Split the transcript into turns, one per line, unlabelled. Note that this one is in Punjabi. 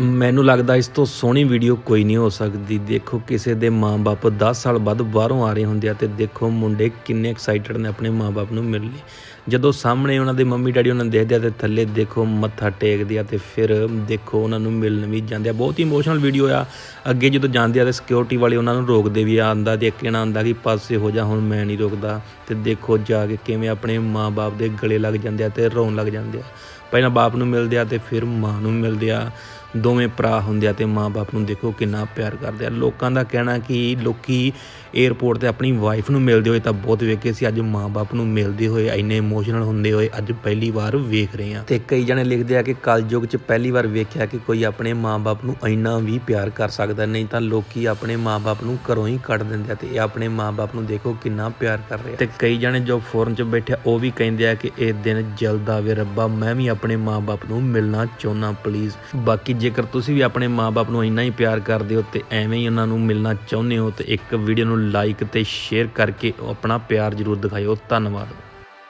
ਮੈਨੂੰ ਲੱਗਦਾ ਇਸ ਤੋਂ ਸੋਹਣੀ ਵੀਡੀਓ ਕੋਈ ਨਹੀਂ ਹੋ ਸਕਦੀ। ਦੇਖੋ ਕਿਸੇ ਦੇ ਮਾਂ-ਬਾਪ 10 ਸਾਲ ਬਾਅਦ ਬਾਹਰੋਂ ਆ ਰਹੇ ਹੁੰਦੇ ਆ ਤੇ ਦੇਖੋ ਮੁੰਡੇ ਕਿੰਨੇ ਐਕਸਾਈਟਡ ਨੇ ਆਪਣੇ ਮਾਂ-ਬਾਪ ਨੂੰ ਮਿਲਣ ਲਈ। ਜਦੋਂ ਸਾਹਮਣੇ ਉਹਨਾਂ ਦੇ ਮੰਮੀ ਡੈਡੀ ਉਹਨਾਂ ਨੂੰ ਦੇਖਦੇ ਆ ਤੇ ਥੱਲੇ ਦੇਖੋ ਮੱਥਾ ਟੇਕਦੇ ਆ ਤੇ ਫਿਰ ਦੇਖੋ ਉਹਨਾਂ ਨੂੰ ਮਿਲਣ ਵੀ ਜਾਂਦੇ ਆ। ਬਹੁਤ ਹੀ ਇਮੋਸ਼ਨਲ ਵੀਡੀਓ ਆ। ਅੱਗੇ ਜਦੋਂ ਜਾਂਦੇ ਆ ਤੇ ਸਿਕਿਉਰਿਟੀ ਵਾਲੇ ਉਹਨਾਂ ਨੂੰ ਰੋਕਦੇ ਵੀ ਆ, ਆਂਦਾ ਤੇ ਕਹਿਣਾ ਆਂਦਾ ਕਿ ਪਾਸੇ ਹੋ ਜਾ, ਹੁਣ ਮੈਂ ਨਹੀਂ ਰੁਕਦਾ। ਤੇ ਦੇਖੋ ਜਾ ਕੇ ਕਿਵੇਂ ਆਪਣੇ ਮਾਂ-ਬਾਪ ਦੇ ਗਲੇ ਲੱਗ ਜਾਂਦੇ ਆ ਤੇ ਰੋਣ ਲੱਗ ਜਾਂਦੇ ਆ। ਪਹਿਲਾਂ ਬਾਪ ਨੂੰ ਮਿਲਦੇ ਆ ਤੇ ਫਿਰ ਮਾਂ ਨੂੰ ਮਿਲਦੇ ਆ। ਦੋਵੇਂ ਭਰਾ ਹੁੰਦੇ ਆ ਤੇ ਮਾਂ-ਬਾਪ ਨੂੰ ਦੇਖੋ ਕਿੰਨਾ ਪਿਆਰ ਕਰਦੇ ਆ। ਲੋਕਾਂ ਦਾ ਕਹਿਣਾ ਕਿ ਲੋਕੀ 에ਅਰਪੋਰਟ ਤੇ ਆਪਣੀ ਵਾਈਫ ਨੂੰ ਮਿਲਦੇ ਹੋਏ ਤਾਂ ਬਹੁਤ ਵੇਖੇ ਸੀ। ਅੱਜ ਮਾਂ-ਬਾਪ ਨੂੰ ਮਿਲਦੇ ਹੋਏ ਇੰਨੇ ਇਮੋਸ਼ਨਲ ਹੁੰਦੇ ਹੋਏ ਅੱਜ ਪਹਿਲੀ ਵਾਰ ਵੇਖ ਰਹੇ ਆ ਤੇ ਕਈ ਜਣੇ ਲਿਖਦੇ ਆ ਕਿ ਕਲਯੁਗ 'ਚ ਪਹਿਲੀ ਵਾਰ ਵੇਖਿਆ ਕਿ ਕੋਈ ਆਪਣੇ ਮਾਂ-ਬਾਪ ਨੂੰ ਇੰਨਾ ਵੀ ਪਿਆਰ ਕਰ ਸਕਦਾ ਨਹੀਂ ਤਾਂ ਲੋਕੀ ਆਪਣੇ ਮਾਂ-ਬਾਪ ਨੂੰ ਘਰੋਂ ਹੀ ਕੱਢ ਦਿੰਦੇ ਆ ਤੇ ਇਹ ਆਪਣੇ ਮਾਂ-ਬਾਪ ਨੂੰ ਦੇਖੋ ਕਿੰਨਾ ਪਿਆਰ ਕਰ ਰਹੇ ਆ। ਤੇ ਕਈ ਜਣੇ ਜੋ ਫੋਰਨ 'ਚ ਬੈਠੇ ਉਹ ਵੀ ਕਹਿੰਦੇ ਆ ਕਿ ਇਹ ਦਿਨ ਜਲਦ ਆਵੇ ਰੱਬਾ, ਮੈਂ ਵੀ ਆਪਣੇ ਮਾਂ-ਬਾਪ ਨੂੰ ਮਿਲਣਾ ਚਾਹੁੰਦਾ ਪਲੀਜ਼ ਬਾਕੀ ਜੇਕਰ ਤੁਸੀਂ ਵੀ ਆਪਣੇ ਮਾਂ-ਬਾਪ ਨੂੰ ਇੰਨਾ ਹੀ ਪਿਆਰ ਕਰਦੇ ਹੋ ਤੇ ਐਵੇਂ ਹੀ ਉਹਨਾਂ ਨੂੰ ਮਿਲਣਾ ਚਾਹੁੰਦੇ ਹੋ, ਤੇ ਇੱਕ ਵੀਡੀਓ ਨੂੰ ਲਾਈਕ ਤੇ ਸ਼ੇਅਰ ਕਰਕੇ ਆਪਣਾ ਪਿਆਰ ਜ਼ਰੂਰ ਦਿਖਾਇਓ। ਧੰਨਵਾਦ।